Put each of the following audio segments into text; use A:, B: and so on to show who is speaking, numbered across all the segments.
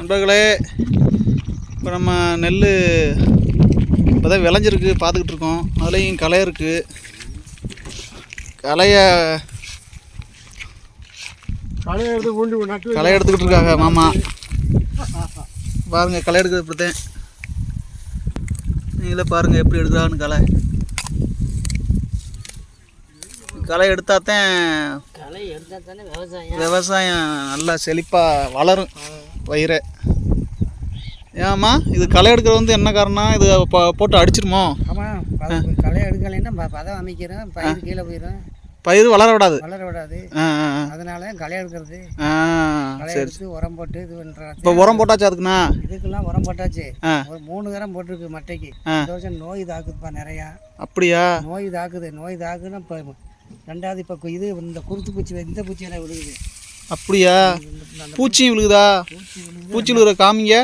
A: நண்பர்களே இப்போ நம்ம நெல் இப்போ தான் விளைஞ்சிருக்கு பார்த்துக்கிட்டு இருக்கோம். அதுலேயும் களை இருக்குது களையை
B: களையை எடுத்து
A: களை எடுத்துக்கிட்டு இருக்காங்க மாமா. பாருங்கள் களை எடுக்கிறது இப்படித்தான் நீங்களே பாருங்கள் எப்படி எடுக்கிறான்னு களை. களை எடுத்தாத்தான்
C: களை எடுத்தால் தானே விவசாயம்.
A: விவசாயம் நல்லா செழிப்பாக வளரும் பயிரை ஏம்மா இது களை எடுக்கிறது வந்து என்ன காரணம் இது போட்டு அடிச்சிருமோ?
C: ஆமாம் களை எடுக்கலைன்னா பதம் அமைக்கிறோம் பயிர் கீழே போயிடும்
A: பயிர் வளர விடாது.
C: வளர விடாது. அதனால களை எடுக்கிறது. களை எடுத்து உரம் போட்டு இது பண்ணுறாங்க
A: இப்போ உரம் போட்டாச்சா அதுக்குண்ணா
C: இதுக்கெல்லாம் உரம் போட்டாச்சு. ஒரு மூணு தரம் போட்டிருக்கு மட்டைக்கு. இந்த நோய் தாக்குதுப்பா நிறையா.
A: அப்படியா?
C: நோய் தாக்குது நோய் தாக்குன்னா இப்போ ரெண்டாவது இப்போ இது இந்த குருத்து பூச்சி இந்த பூச்சி எல்லாம் விழுகுது.
A: அப்படியா?
C: பூச்சி விழுகுது.
A: பூச்சி விழுகிற காமிங்க.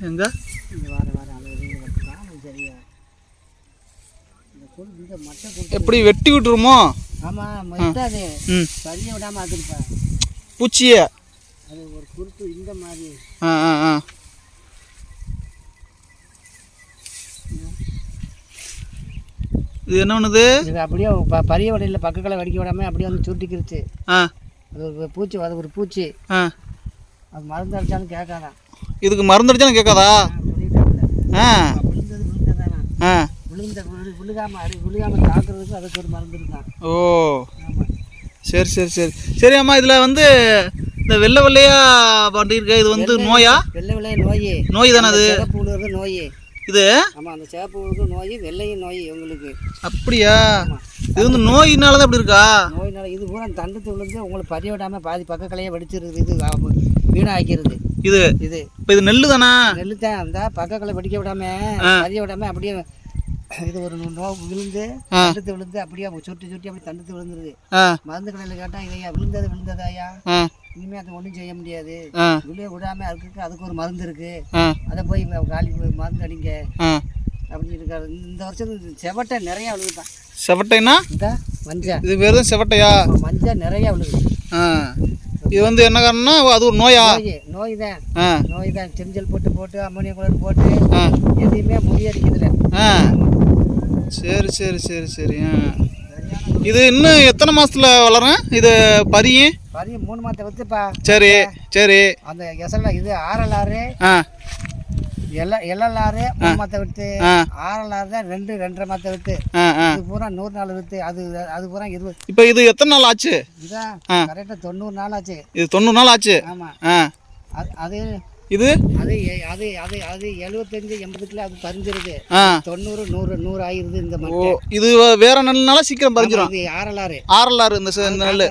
A: எங்க? எப்படி வெட்டி விட்டுருமோ? பூச்சியை.
C: அது ஒரு குருத்து இந்த மாதிரி.
A: ஆ ஆ ஆ. இது என்ன பண்ணுது?
C: இது அப்படியே ப பரிய வடையில் பக்கத்தில் வடிக்க விடாம அப்படியே வந்து சுருட்டிக்கிருச்சு.
A: ஆ.
C: அது ஒரு பூச்சி அது ஒரு பூச்சி.
A: ஆ.
C: அது மருந்து அடித்தாலும் கேட்காதான்
A: இதுக்கு மருந்து அடிச்சாலும் கேட்காதா? ஆ ஆ.
C: விழுந்த விழு விழுகாமல் அடி விழுகாமல் தாக்குறதுக்கு அதுக்கு ஒரு மருந்து இருக்கான்
A: ஓ. சரி சரி சரி. சரி அம்மா இதில் வந்து இந்த வெள்ளை வெள்ளையா பண்ணியிருக்க இது வந்து நோயா?
C: வெள்ளை வெள்ளைய நோய்.
A: நோய் தானே அது?
C: நோய்.
A: இது?
C: ஆமாம் அந்த விழுகிறது நோய் வெள்ளையும் நோய் உங்களுக்கு
A: அப்படியா? இது வந்து நோயினால தான் அப்படி இருக்கா?
C: நோயினால இது பூரா தண்டுத்து விழுந்து உங்களுக்கு பரிய விடாமல் பாதி பக்கக்கலையே வெடிச்சிருது இது வீணாக்கிறது
A: இது?
C: இது.
A: இப்போ இது நெல்லு தானா?
C: நெல்லு தான் அந்த பக்கக்களை வெடிக்க விடாம பரிய விடாம அப்படியே இது ஒரு நோ விழுந்து தண்டுத்து விழுந்து அப்படியே சுட்டி சுட்டி அப்படியே தண்டுத்து விழுந்துருது மருந்து கடையில் கேட்டால் இதையா விழுந்தது விழுந்ததாயா?
A: ஆ
C: இனிமேல் அது ஒன்றும் செய்ய முடியாது. விழுக விடாம அதுக்கு அதுக்கு ஒரு மருந்து இருக்கு. அதை போய் காலி மருந்து அடிங்க. அப்படின்னு இருக்காரு. இந்த வருஷம் செவட்டை நிறையா விழுகுதான்
A: செவட்டைனா?
C: மஞ்சள்
A: இது தான் செவட்டையா?
C: மஞ்சள் நிறையா விழுகுது
A: இது வந்து என்ன காரணம்னா அது ஒரு நோயா?
C: நோய் தான் நோய் தான் செஞ்சல் போட்டு போட்டு அம்மோனியம் குளோரைடு போட்டு எதையுமே முறியடிக்கிறதுல
A: சரி சரி சரி சரி ஆ. இது இன்னும் எத்தனை மாசத்துல வளரும்? இது பரியும்
C: பாதி மூணு மாதத்தை வச்சுப்பா
A: சரி சரி.
C: அந்த எசல இது ஆரலாறு.
A: ஆ.
C: எல்ல எல்லலாறு மூணு மாதத்தை விட்டு
A: ஆ.
C: ஆரலாறு தான் ரெண்டு ரெண்டரை
A: ஆ ஆ.
C: இது பூரா நூறு நாள் விட்டு அது அது பூரா இருபது.
A: இப்போ இது எத்தனை நாள் ஆச்சு?
C: இதான். கரெக்டாக தொண்ணூறு நாள் ஆச்சு.
A: இது தொண்ணூறு நாள் ஆச்சு?
C: ஆமாம் அது
A: இது?
C: அது அது அது அது எழுபத்தஞ்சு எண்பதுக்குள்ள அது பறிஞ்சிருது. தொண்ணூறு நூறு நூறு ஆயிருது இந்த
A: இது வேற நெல்னால சீக்கிரம் பறிஞ்சிடும் ஆறலாறு இந்த ச- இந்த நெல்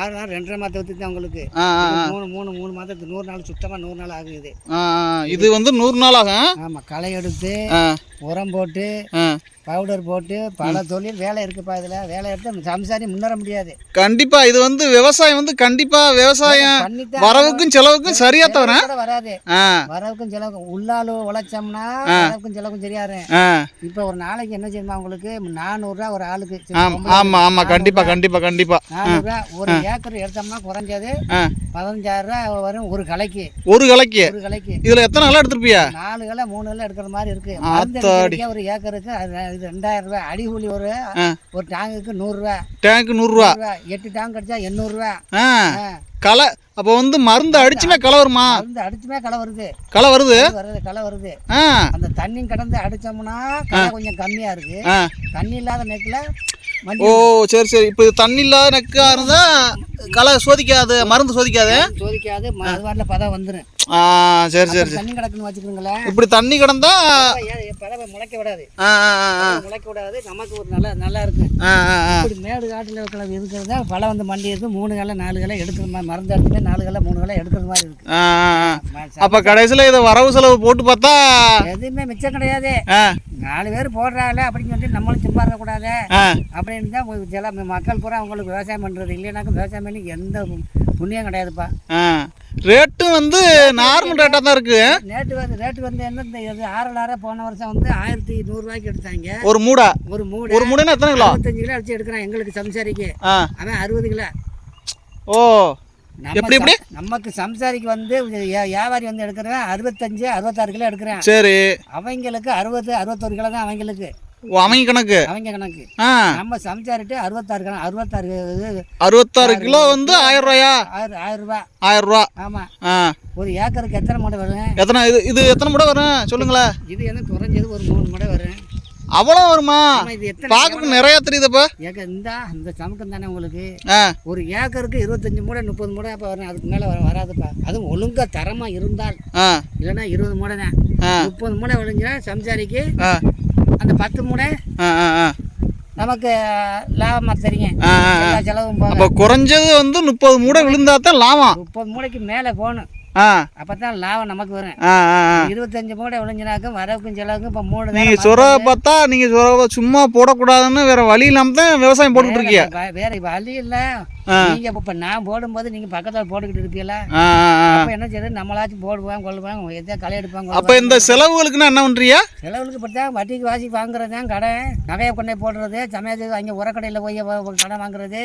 C: ஆறு ரெண்டரை மாதத்தை விட்டு தான் உங்களுக்கு மூணு மூணு மூணு மாதத்துக்கு நூறு நாள் சுத்தமாக நூறு நாள் ஆகுது.
A: இது வந்து நூறு நாள் ஆகும்?
C: ஆமாம் களை எடுத்து உரம் போட்டு பவுடர் போட்டு பல தொழில் வேலை இருக்குப்பா இதில். வேலை எடுத்து சம்சாரி முன்னேற முடியாது.
A: கண்டிப்பா இது வந்து விவசாயம் வந்து கண்டிப்பா விவசாயம் வரவுக்கும் செலவுக்கும் சரியா தவிர?
C: வராது. வரவுக்கும் செலவுக்கும் உள்ளாலு உழைச்சோம்னா வரவுக்கும் செலவுக்கும் சரியாரு இப்போ ஒரு நாளைக்கு என்ன செய்யணுமா உங்களுக்கு? நானூறுரூவா ஒரு ஆளுக்கு.
A: ஆம் ஆமா ஆமா. கண்டிப்பா கண்டிப்பா கண்டிப்பா.
C: நானூறுரூவா ஒரு ஏக்கர் எடுத்தோம்னா குறைஞ்சது பதினஞ்சாயிரம் வரும் ஒரு கலைக்கு
A: ஒரு கலைக்கு
C: ஒரு கலைக்கு
A: இதுல எத்தனை கலை எடுத்திருப்பியா?
C: நாலு கலை மூணு கலை எடுக்கிற மாதிரி இருக்கு. ஒரு ஏக்கருக்கு இது ரெண்டாயிரம் ரூபாய். அடிகூலி ஒரு. ஒரு டேங்குக்கு நூறுரூவா
A: டேங்க் நூறுரூவா
C: ரூபா. எட்டு டேங்க் அடிச்சா எண்ணூறுரூவா
A: ஆ. களை அப்போ வந்து மருந்து அடிச்சுமே களை வருமா?
C: மருந்து அடிச்சுமே களை வருது.
A: களை வருது?
C: வருது களை வருது. அந்த தண்ணி கடந்து அடிச்சோம்னா கொஞ்சம் கம்மியா இருக்கு. தண்ணி இல்லாத மண்டி
A: ஓ சரி சரி. இப்போ தண்ணி இல்லாத நெக்கா இருந்தா களை சோதிக்காது மருந்து சோதிக்காது?
C: சோதிக்காது அது வரல பதம் வந்துடும்
A: ஆ சரி சரி சரி.
C: தண்ணி கிடக்குன்னு வச்சுக்கோங்களேன்.
A: இப்படி தண்ணி கிடந்தா
C: பறவை முளைக்க விடாது. முளைக்க விடாது. நமக்கு ஒரு நல்லா நல்லா இருக்கு.
A: ஆ ஆ ஆ.
C: இப்படி மேடு காட்டில் இருக்கிற இருக்கிறதா பழம் வந்து மண்டி இருக்கு மூணு கலை நாலு கலை எடுக்கிற மாதிரி மருந்து எடுத்துமே நாலு கலை மூணு கலை எடுக்கிற மாதிரி இருக்கு.
A: அப்போ கடைசியில் இதை வரவு செலவு போட்டு பார்த்தா
C: எதுவுமே மிச்சம் கிடையாது. நாலு பேர் போடுறாங்களே அப்படின்னு சொல்லிட்டு நம்மளும் சும்மா
A: ஆ.
C: அப்படின்னு தான் சில மக்கள் பூரா அவங்களுக்கு விவசாயம் பண்ணுறது இல்லைனாக்கா விவசாயம் பண்ணி எந்த புண்ணியம் கிடையாதுப்பா.
A: ரேட்டும் வந்து நார்மல் ரேட்டாக தான் இருக்கு.
C: நேற்று வந்து ரேட்டு வந்து என்ன ஆறலார போன வருஷம் வந்து ஆயிரத்தி நூறுரூவாய்க்கு எடுத்தாங்க.
A: ஒரு மூடை?
C: ஒரு மூணு
A: ஒரு மூடைன்னா எத்தனை கிலோ?
C: அறுபத்தஞ்சு கிலோ அடிச்சு எடுக்கிறான் எங்களுக்கு சம்சாரிக்கு. அவன் அறுபது கிலோ.
A: ஓ. எப்படி, எப்படி?
C: நமக்கு சம்சாரிக்கு வந்து வியா- வியாபாரி வந்து எடுக்கிறவன் அறுபத்தஞ்சு அறுபத்தாறு கிலோ எடுக்கிறான்.
A: சரி.
C: அவங்களுக்கு அறுபது அறுபத்தொரு கிலோ தான் அவங்களுக்கு.
A: ஓ அவங்க கணக்கு?
C: அவங்க கணக்கு. நம்ம சம்சாரிட்டு அறுபத்தாறு கிலோ அறுபத்தாறு
A: அறுபத்தாறு கிலோ வந்து ஆயிரம் ரூபாயா?
C: ஆயிரம் ஆயிரம் ரூபாய்
A: ஆயிரம் ரூபா.
C: ஆமாம்
A: ஆ.
C: ஒரு ஏக்கருக்கு எத்தனை மூடை வரும்?
A: எத்தனை இது இது எத்தனை மூடை வரும்? சொல்லுங்களேன்.
C: இது என்ன குறைஞ்சது ஒரு மூணு மூடை வரும்?
A: அவ்வளோ வருமா?
C: ஆமா, இது எத்தனை
A: பார்க்கறதுக்கு நிறைய தெரியுதுப்பா
C: ஏக்கர் இந்த இந்த சமக்கம் தானே உங்களுக்கு? ஒரு ஏக்கருக்கு இருபத்தஞ்சு மூடை முப்பது மூடை அப்போ வரும். அதுக்கு மேலே வர வராதுப்பா. அதுவும் ஒழுங்காக தரமாக இருந்தால். இல்லைன்னா இருபது மூடை தான். முப்பது மூடை விளைஞ்சினா சம்சாரிக்கு அந்த பத்து மூடை நமக்கு லாபமாக தெரியும் செலவும்
A: அப்போ குறைஞ்சது வந்து முப்பது மூடை விழுந்தா தான் லாபம்.
C: முப்பது மூடைக்கு மேலே போகணும். அப்போ தான் லாபம் நமக்கு வரும். இருபத்தஞ்சு மூடை விளைஞ்சினாக்கும் வரவுக்கும் செலவுக்கும் இப்போ மூணு
A: நீங்க சொரவை பார்த்தா சொரவை சும்மா போடக்கூடாதுன்னு வேற வழி இல்லாம தான் விவசாயம் போட்டுக்கிட்டு இருக்கீங்க
C: வேற- வழி இல்ல. இப்ப நான் போடும்போது நீங்க பக்கத்துல போட்டுக்கிட்டு இருப்பீங்களா? அப்ப என்ன செய்யுது நம்மளாச்சும் போடுவாங்க கொள்ளுவாங்க எதா களை எடுப்பாங்க
A: அப்ப இந்த செலவுகளுக்குன்னா என்ன பண்றியா
C: செலவுக்கு இப்படிதான் வட்டிக்கு வாசி வாங்குறது தான் கடை. நகையை கொண்டே போடுறது சமயத்துக்கு அங்கே உரக்கடையில் போய் கடை வாங்குறது.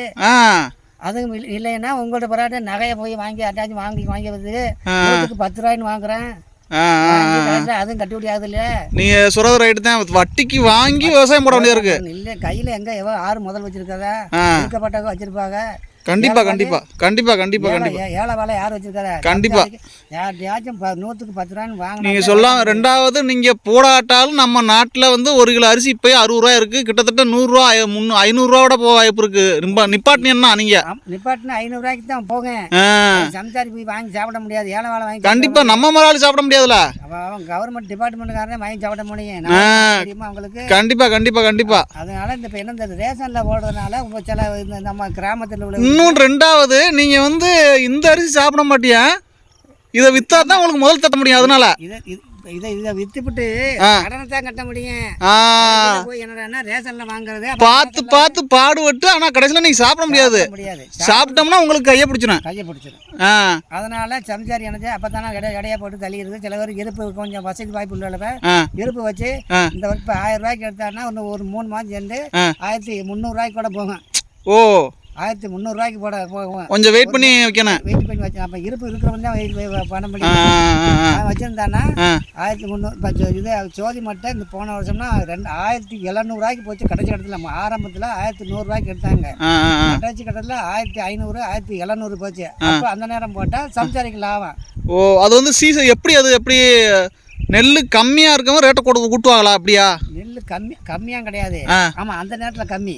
C: அதுவும் இல்லை- இல்லைன்னா உங்கள்ட்ட பிறாட்டு நகையை போய் வாங்கி அட்டாச்சும் வாங்கி வாங்கி வந்து பத்து ரூபாய்ன்னு வாங்குறேன். அதுவும் கட்டுப்படி ஆகுது இல்ல
A: நீங்க சொல்றது ரைட்டு தான் வட்டிக்கு வாங்கி விவசாயம் போட வேண்டியது இருக்கு.
C: இல்லை கையில் எங்கே எவ்வளோ ஆறு முதல் வச்சிருக்காதா
A: ஆ.
C: இருக்கப்பட்டவங்க வச்சிருப்பாங்க.
A: கண்டிப்பா கண்டிப்பா. கண்டிப்பா கண்டிப்பா கண்டிப்பா.
C: ஏழை வேலை யார் வச்சிருக்காரு?
A: கண்டிப்பா.
C: யார்ட்டையாச்சும் நூற்றுக்கு பத்து ரூபான்னு வாங்கினா
A: நீங்க சொல்லலாம் ரெண்டாவது நீங்க போடாட்டாலும் நம்ம நாட்டுல வந்து ஒரு கிலோ அரிசி இப்போ அறுபது ரூபா இருக்கு. கிட்டத்தட்ட நூறுரூவா முன்னூ ஐநூறுரூவாவோட போக வாய்ப்பு இருக்கு. ரொம்ப நிப்பாட்டினா நீங்க.
C: நிப்பாட்டினா ஐநூறுரூவாய்க்கு தான் போங்க. சம்சாரி போய் வாங்கி சாப்பிட முடியாது. ஏழை வேலை வாங்கி
A: கண்டிப்பா நம்ம முதலாளி சாப்பிட முடியாதுல்ல?
C: அவன் கவர்மெண்ட் டிபார்ட்மெண்ட்டுக்காரனே வாங்கி சாப்பிட முடியும். அவங்களுக்கு?
A: கண்டிப்பா கண்டிப்பா கண்டிப்பா.
C: அதனால இந்த இப்போ என்ன ரேஷனில் போடுறதுனால சில நம்ம கிராமத்தில் உள்ள
A: இன்னும் ரெண்டாவது நீங்க வந்து இந்த அரிசி சாப்பிட மாட்டியா? இதை வித்தா தான் உங்களுக்கு முதல் தட்ட முடியும் அதனால.
C: இதை இது- வித்துப்பிட்டு. கடனை தான் கட்ட முடியும். என்னடான்னா ரேஷனில் வாங்குறது
A: பார்த்து பார்த்து பாடுபட்டு ஆனா கடைசியில நீங்க சாப்பிட முடியாது.
C: முடியாது.
A: சாப்பிட்டோம்னா உங்களுக்கு கையை பிடிச்சிடும்
C: கையை பிடிச்சிடும் அதனால சம்சாரி என்னது அப்போ தானே கடை கடையாக போட்டு தள்ளிடுது சில பேர் இருப்பு கொஞ்சம் வசதி வாய்ப்பு உள்ளவங்க இருப்பு வச்சு. இந்த இப்போ ஆயிரம் ரூபாய்க்கு எடுத்தாருன்னா ஒரு மூணு மாதம் சேர்ந்து. ஆயிரத்தி முந்நூறுரூவாய்க்கு கூட போகும்.
A: ஓ.
C: ஆயிரத்தி முந்நூறுரூவாய்க்கு போட போகும்
A: கொஞ்சம் வெயிட் பண்ணி வைக்கணும்.
C: வெயிட் பண்ணி வச்சு அப்போ இருப்பு இருக்கிறவன் தான் வெயிட் பண்ண முடியும். வச்சுருந்தானா. ஆயிரத்தி முந்நூறு இப்போ இது சோதி மட்டும் இந்த போன வருஷம்னா ரெண்டு ஆயிரத்தி எழுநூறுவாய்க்கு போச்சு கடைசி இடத்துல ஆரம்பத்தில் ஆயிரத்தி நூறுரூவாய்க்கு எடுத்தாங்க. கடைசி கட்டத்தில் ஆயிரத்தி ஐநூறு ஆயிரத்தி எழுநூறு போச்சு. அப்போ அந்த நேரம் போட்டால் சம்சாரிக்கு லாபம்.
A: ஓ அது வந்து சீசன் எப்படி அது எப்படி நெல் கம்மியா இருக்கவங்க ரேட்டை கூட கூட்டுவாங்களா அப்படியா?
C: கம்மி கம்மியாக கிடையாது.
A: ஆ.
C: ஆமாம் அந்த நேரத்தில் கம்மி.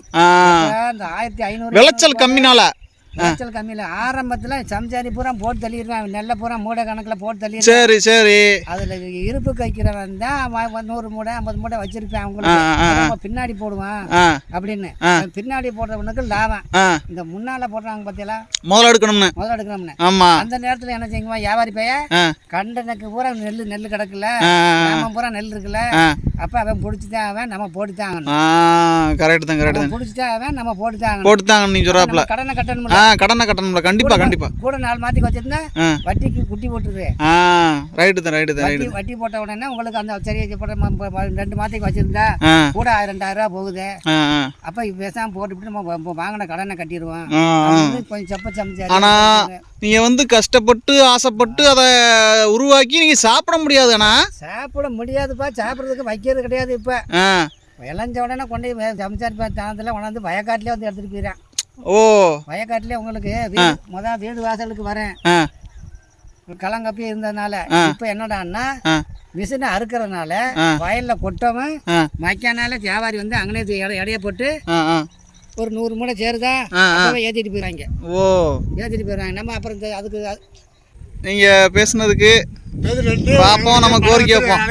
C: இந்த ஆயிரத்தி ஐநூறு
A: விளைச்சல் கம்மினால.
C: விளைச்சல் கம்மியில். ஆரம்பத்தில் சம்சாரி பூரா போட்டு தள்ளிடுவேன் நெல்லை பூரா மூடை கணக்கில் போட்டு தள்ளிடுவேன்
A: சரி சரி.
C: அதில் இருப்பு கைக்கிறவன் தான் நூறு மூடை ஐம்பது மூடை வச்சிருப்பேன் அவங்களுக்கு. பின்னாடி போடுவான் அப்படின்னு. பின்னாடி போடுறவனுக்கு லாபம். இந்த முன்னால போடுறாங்க பார்த்தீங்களா
A: முதல்ல எடுக்கணும்னு.
C: முதல்ல எடுக்கிறோம்னு
A: ஆமா.
C: அந்த நேரத்தில் என்ன செய்யுமா வியாபாரி பைய கண்டனுக்கு பூரா நெல் நெல் கிடக்குல. பூரா நெல் இருக்குல்ல. அப்போ அவன் பிடிச்சிதான் அவன் நம்ம போட்டு தான் ஆகணும்
A: கரெக்ட் தான் கரெக்ட் தான்.
C: பிடிச்சிதான் அவன் நம்ம போட்டு தான் ஆகணும்
A: போட்டுத்தாங்க நீ சொல்றாப்புல.
C: நம்ம கடனை கட்டணும்
A: ஆ கடனை கட்டணும்ல. கண்டிப்பா கண்டிப்பா.
C: கூட நாலு மாத்திக்கு வச்சிருந்தா வட்டிக்கு குட்டி போட்டுரு.
A: ஆ ரைட்டு தான் ரைட்டு தான்
C: வட்டி
A: ரைட்டு
C: வட்டி போட்ட உடனே உங்களுக்கு அந்த சரி போட்ட ரெண்டு மாத்திக்கு வச்சிருந்தா கூட ரெண்டாயிரம் ரூபா போகுது. அப்போ பேசாம போட்டுவிட்டு நம்ம வாங்கின கடனை கட்டிடுவோம் கொஞ்சம் செப்ப சமைச்சாரு
A: ஆனா நீங்க வந்து கஷ்டப்பட்டு ஆசைப்பட்டு அதை உருவாக்கி நீங்க சாப்பிட முடியாதுண்ணா
C: சாப்பிட முடியாதுப்பா சாப்பிட்றதுக்கு வைக்கிறது கிடையாது இப்போ. விளைஞ்ச உடனே கொண்டு சமைச்சார் தானத்தில் கொண்டாந்து வயக்காட்டிலே வந்து எடுத்துகிட்டு போயிடறான்.
A: ஓ.
C: வயக்காட்டிலே உங்களுக்கு மொதல் வீடு வாசலுக்கு வரேன்.
A: ஆ.
C: களங்கப்பி இருந்ததுனால இப்போ என்னடான்னா மிஷினை அறுக்கிறதுனால. வயலில் கொட்டவும் மக்கானால வியாபாரி வந்து அங்கனே எடை எடைய போட்டு ஒரு நூறு மூடை சேருதா ஏற்றிட்டு போயிடுறாங்க.
A: ஓ.
C: ஏற்றிட்டு போயிடுறாங்க. நம்ம அப்புறம் அதுக்கு அது-
A: நீங்க பேசுனதுக்கு பார்ப்போம் நம்ம கோரிக்கை வைப்போம்.